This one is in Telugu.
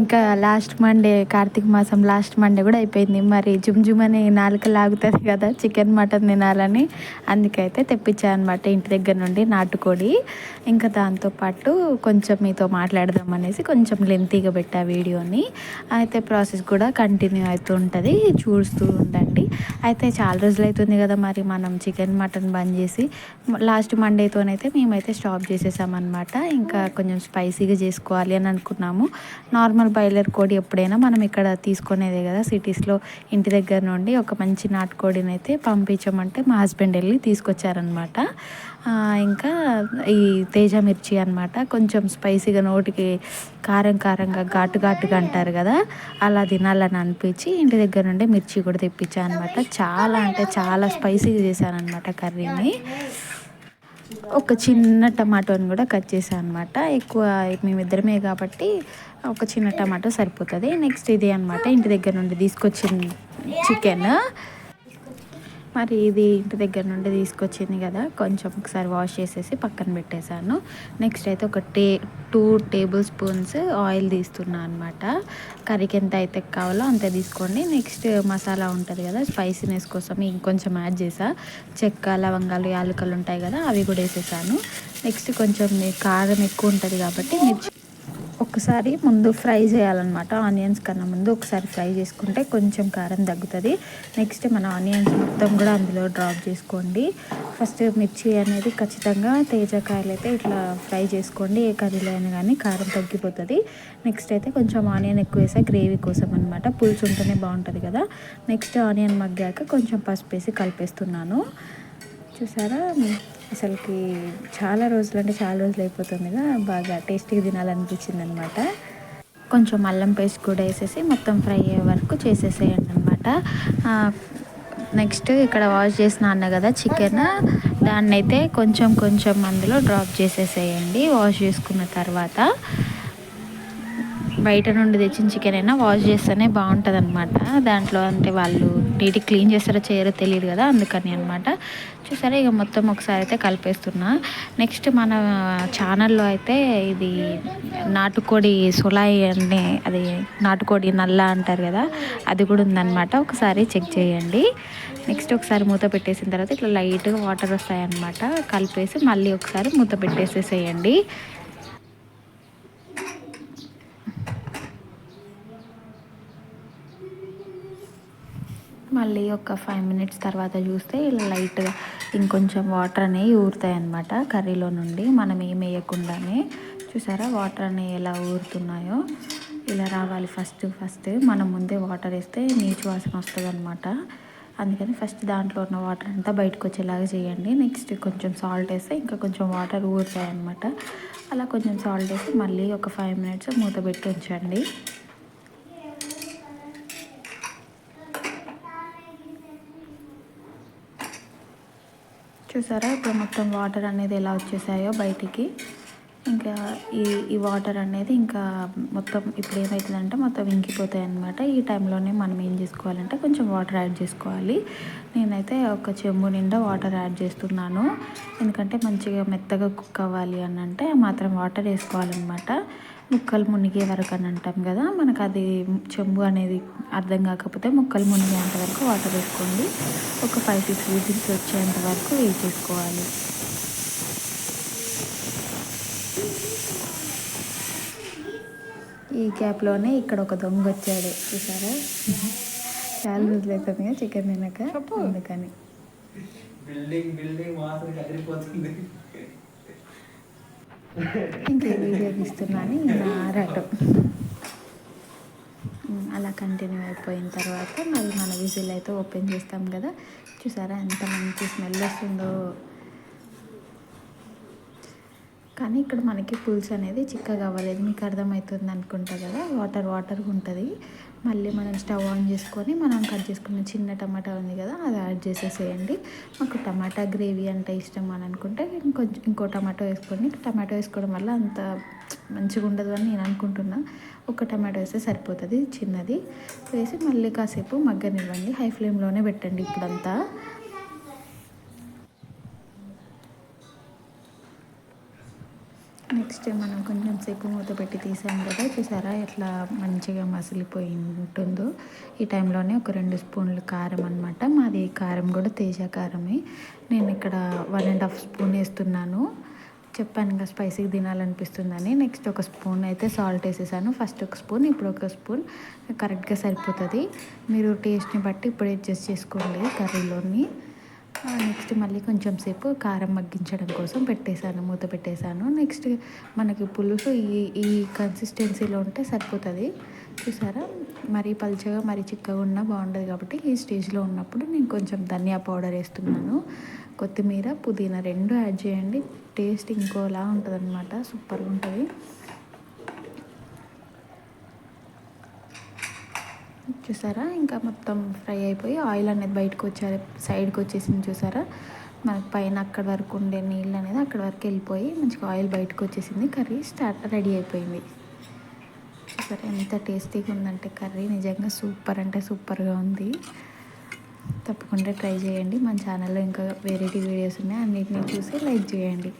ఇంకా లాస్ట్ మండే కార్తీక మాసం లాస్ట్ మండే కూడా అయిపోయింది. మరి జుమ్ జుమ్ అనే నాలుక లాగుతుంది కదా చికెన్ మటన్ తినాలని. అందుకైతే తెప్పించాను అనమాట ఇంటి దగ్గర నుండి నాటుకోడి. ఇంకా దాంతోపాటు కొంచెం మీతో మాట్లాడదాం అనేసి కొంచెం లెంతీగా పెట్టా వీడియోని. అయితే ప్రాసెస్ కూడా కంటిన్యూ అవుతూ ఉంటుంది. చూస్తూ ఉండండి. అయితే చాలా రోజులు అవుతుంది కదా మరి మనం చికెన్ మటన్ బంద్ చేసి. లాస్ట్ మండేతోనైతే మేమైతే స్టాప్ చేసేసామన్నమాట. ఇంకా కొంచెం స్పైసీగా చేసుకోవాలి అని అనుకున్నాము. నార్మల్ బాయిలర్ కోడి ఎప్పుడైనా మనం ఇక్కడ తీసుకునేదే కదా సిటీస్లో ఇంటి దగ్గర నుండి ఒక మంచి నాటుకోడిని అయితే పంపించమంటే మా హస్బెండ్ వెళ్ళి తీసుకొచ్చారనమాట ఇంకా ఈ తేజ మిర్చి అనమాట కొంచెం స్పైసీగా నోటికి కారం కారంగా ఘాటు ఘాటుగా అంటారు కదా అలా తినాలని అనిపించి ఇంటి దగ్గర నుండి మిర్చి కూడా తెప్పించాను అనమాట చాలా అంటే చాలా స్పైసీగా చేశాను అనమాట కర్రీని. ఒక చిన్న టమాటోని కూడా కట్ చేసాను అనమాట ఎక్కువ మేమిద్దరమే కాబట్టి ఒక చిన్న టమాటో సరిపోతుంది. నెక్స్ట్ ఇది అనమాట ఇంటి దగ్గర నుండి తీసుకొచ్చిన చికెన్. మరి ఇది ఇంటి దగ్గర నుండి తీసుకొచ్చింది కదా కొంచెం ఒకసారి వాష్ చేసేసి పక్కన పెట్టేశాను. నెక్స్ట్ అయితే ఒక టే టూ టేబుల్ స్పూన్స్ ఆయిల్ తీస్తున్నాను అనమాట కర్రీకి ఎంత అయితే కావాలో అంత తీసుకోండి. నెక్స్ట్ మసాలా ఉంటుంది కదా స్పైసీనెస్ కోసం ఇంకొంచెం యాడ్ చేసా. చెక్క లవంగాలు యాలకలు ఉంటాయి కదా అవి కూడా వేసేసాను. నెక్స్ట్ కొంచెం కారం ఎక్కువ ఉంటుంది కాబట్టి మిర్చి ఒకసారి ముందు ఫ్రై చేయాలన్నమాట. ఆనియన్స్ కన్నా ముందు ఒకసారి ఫ్రై చేసుకుంటే కొంచెం కారం తగ్గుతుంది. నెక్స్ట్ మన ఆనియన్స్ మొత్తం కూడా అందులో డ్రాప్ చేసుకోండి. ఫస్ట్ మిర్చి అనేది ఖచ్చితంగా తేజకాయలు అయితే ఇట్లా ఫ్రై చేసుకోండి. ఏ కర్రీలో అయినా కానీ కారం తగ్గిపోతుంది. నెక్స్ట్ అయితే కొంచెం ఆనియన్ ఎక్కువ వేసా గ్రేవీ కోసం అనమాట పులుసు ఉంటేనే బాగుంటుంది కదా. నెక్స్ట్ ఆనియన్ మగ్గాక కొంచెం పసుపు వేసి కలిపేస్తున్నాను. చూసారా? అసలుకి చాలా రోజులు అంటే చాలా రోజులు అయిపోతుంది కదా బాగా టేస్టీగా తినాలనిపించింది అనమాట కొంచెం అల్లం పేస్ట్ కూడా వేసేసి మొత్తం ఫ్రై అయ్యే వరకు చేసేసేయండి అనమాట నెక్స్ట్ ఇక్కడ వాష్ చేసిన అన్న కదా చికెన్. దాన్ని అయితే కొంచెం కొంచెం అందులో డ్రాప్ చేసేసేయండి వాష్ చేసుకున్న తర్వాత. బయట నుండి తెచ్చిన చికెన్ అయినా వాష్ చేస్తేనే బాగుంటుంది అనమాట దాంట్లో అంటే వాళ్ళు నీటి క్లీన్ చేస్తారో చేయరో తెలియదు కదా అందుకని అనమాట చూసారా ఇక మొత్తం ఒకసారి అయితే కలిపేస్తున్నా. నెక్స్ట్ మన ఛానల్లో అయితే ఇది నాటుకోడి సులాయి అనే అది నాటుకోడి నల్ల అంటారు కదా అది కూడా ఉందన్నమాట. ఒకసారి చెక్ చేయండి. నెక్స్ట్ ఒకసారి మూత పెట్టేసిన తర్వాత ఇట్లా లైట్గా వాటర్ వస్తాయన్నమాట. కలిపేసి మళ్ళీ ఒకసారి మూత పెట్టేసేసేయండి. మళ్ళీ ఒక ఫైవ్ మినిట్స్ తర్వాత చూస్తే ఇలా లైట్గా ఇంకొంచెం వాటర్ అనేవి ఊరుతాయి అన్నమాట కర్రీలో నుండి. మనం ఏం వేయకుండానే. చూసారా? వాటర్ అనేవి ఎలా ఊరుతున్నాయో? ఇలా రావాలి ఫస్ట్ ఫస్ట్ మనం ముందే వాటర్ వేస్తే నీచు వాసన వస్తుంది అనమాట అందుకని ఫస్ట్ దాంట్లో ఉన్న వాటర్ అంతా బయటకు వచ్చేలాగా చేయండి. నెక్స్ట్ కొంచెం సాల్ట్ వేస్తే ఇంకా కొంచెం వాటర్ ఊరుతాయి అనమాట అలా కొంచెం సాల్ట్ వేసి మళ్ళీ ఒక ఫైవ్ మినిట్స్ మూత పెట్టి ఉంచండి. చూసారా? ఇప్పుడు మొత్తం వాటర్ అనేది ఎలా వచ్చేసాయో బయటికి. ఇంకా ఈ ఈ వాటర్ అనేది ఇంకా మొత్తం ఇప్పుడు ఏమవుతుందంటే మొత్తం ఇంకిపోతాయి అనమాట ఈ టైంలోనే మనం ఏం చేసుకోవాలంటే కొంచెం వాటర్ యాడ్ చేసుకోవాలి. నేనైతే ఒక చెంబు నిండా వాటర్ యాడ్ చేస్తున్నాను. ఎందుకంటే మంచిగా మెత్తగా కుక్ అవ్వాలి అని అంటే మాత్రం వాటర్ వేసుకోవాలన్నమాట. ముక్కలు మునిగే వరకు అని అంటాం కదా మనకు అది చెంబు అనేది అర్థం కాకపోతే ముక్కలు మునిగేంత వరకు వాటర్ వేసుకోండి. ఒక ఫైవ్ సిక్స్ విజిల్స్ వచ్చేంత వరకు వెయిట్ చేసుకోవాలి ఈ గ్యాప్లోనే ఇక్కడ ఒక దొంగ వచ్చాడు చూసారా? చాలా రోజులు అవుతుంది చికెన్ తినక అందుకని. బిల్డింగ్ బిల్డింగ్ వాసన కదిలిపోతుంది ఇంకే వీడియో తీస్తున్నాను నా ఆరాటం అలా కంటిన్యూ అయిపోయిన తర్వాత మళ్ళీ మన విజిల్ అయితే ఓపెన్ చేస్తాం కదా. చూసారా ఎంత మంచి స్మెల్ వస్తుందో. కానీ ఇక్కడ మనకి పులుసు అనేది చిక్కగా అవ్వలేదు. మీకు అర్థమవుతుంది అనుకుంటా కదా? వాటర్ వాటర్ ఉంటుంది. మళ్ళీ మనం స్టవ్ ఆన్ చేసుకొని మనం కట్ చేసుకున్న చిన్న టమాటా ఉంది కదా అది యాడ్ చేసేసేయండి. మాకు టమాటా గ్రేవీ అంటే ఇష్టం అని అనుకుంటే ఇంకొంచెం ఇంకో టమాటో వేసుకోండి. టమాటో వేసుకోవడం వల్ల అంత మంచిగా ఉండదు అని నేను అనుకుంటున్నా. ఒక టమాటో వేస్తే సరిపోతుంది చిన్నది. వేసి మళ్ళీ కాసేపు మగ్గనివ్వండి. హై ఫ్లేమ్లోనే పెట్టండి ఇప్పుడంతా. నెక్స్ట్ మనం కొంచెం సేపు మూత పెట్టి తీసాం కదా చూసారా? ఎట్లా మంచిగా మసిలిపోయి ఉంటుందో ఈ టైంలోనే ఒక రెండు స్పూన్లు కారం అనమాట మాది కారం కూడా తేజ కారమే. నేను ఇక్కడ వన్ అండ్ హాఫ్ స్పూన్ వేస్తున్నాను. చెప్పాను ఇంకా స్పైసీ తినాలనిపిస్తుందని. నెక్స్ట్ ఒక స్పూన్ అయితే సాల్ట్ వేసేసాను. ఫస్ట్ ఒక స్పూన్ ఇప్పుడు ఒక స్పూన్. కరెక్ట్గా సరిపోతుంది. మీరు టేస్ట్ని బట్టి ఇప్పుడు అడ్జస్ట్ చేసుకోండి కర్రీలోని. నెక్స్ట్ మళ్ళీ కొంచెం సేపు కారం మగ్గించడం కోసం పెట్టేశాను మూత పెట్టేశాను. నెక్స్ట్ మనకి పులుసు ఈ ఈ కన్సిస్టెన్సీలో ఉంటే సరిపోతుంది. చూసారా? మరీ పలుచగా మరీ చిక్కగా ఉన్నా బాగుండదు కాబట్టి ఈ స్టేజ్లో ఉన్నప్పుడు నేను కొంచెం ధనియా పౌడర్ వేస్తున్నాను. కొత్తిమీర పుదీనా రెండు యాడ్ చేయండి. టేస్ట్ ఇంకోలా ఉంటుంది అనమాట సూపర్గా ఉంటుంది. చూసారా? ఇంకా మొత్తం ఫ్రై అయిపోయి ఆయిల్ అనేది బయటకు వచ్చారు. సైడ్కి వచ్చేసింది చూసారా? మనకు పైన అక్కడ వరకు ఉండే నీళ్ళు అనేది అక్కడ వరకు వెళ్ళిపోయి మంచిగా ఆయిల్ బయటకు వచ్చేసింది. కర్రీ స్టార్ట్ రెడీ అయిపోయింది. చూసారా? ఎంత టేస్టీగా ఉందంటే కర్రీ. నిజంగా సూపర్ అంటే సూపర్గా ఉంది. తప్పకుండా ట్రై చేయండి. మన ఛానల్లో ఇంకా వెరైటీ వీడియోస్ ఉన్నాయి. అన్నిటిని చూసి లైక్ చేయండి.